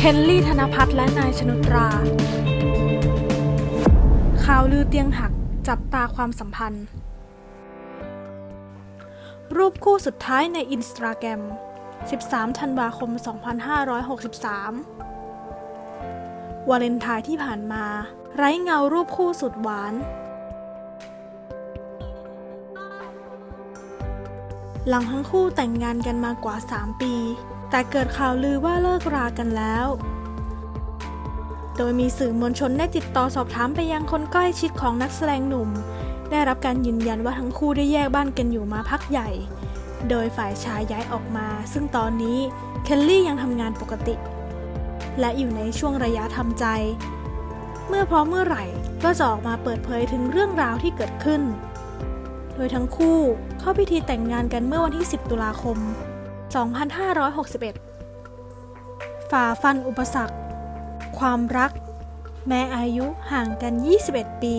เคนลี่ธนพัฒน์และนายชนุตรา ข่าวลือเตียงหักจับตาความสัมพันธ์ รูปคู่สุดท้ายในอินสตาแกรม 13 ธันวาคม 2563 วาเลนไทน์ที่ผ่านมา ไร้เงารูปคู่สุดหวาน หลังทั้งคู่แต่งงานกันมากว่า 3 ปี แต่เกิดข่าวลือว่าเลิกรากันแล้ว โดยมีสื่อมวลชนได้ติดต่อสอบถามไปยังคนใกล้ชิดของนักแสดงหนุ่ม ได้รับการยืนยันว่าทั้งคู่ได้แยกบ้านกันอยู่มาพักใหญ่ โดยฝ่ายชายย้ายออกมา ซึ่งตอนนี้เคนลี่ยังทำงานปกติ และอยู่ในช่วงระยะทำใจ เมื่อพร้อมเมื่อไหร่ก็จะออกมาเปิดเผยถึงเรื่องราวที่เกิดขึ้น โดยทั้งคู่เข้าพิธีแต่งงานกันเมื่อวันที่ 10 ตุลาคม 2561 ฝ่าฟันอุปสรรค ความรัก แม้อายุห่างกัน 21 ปี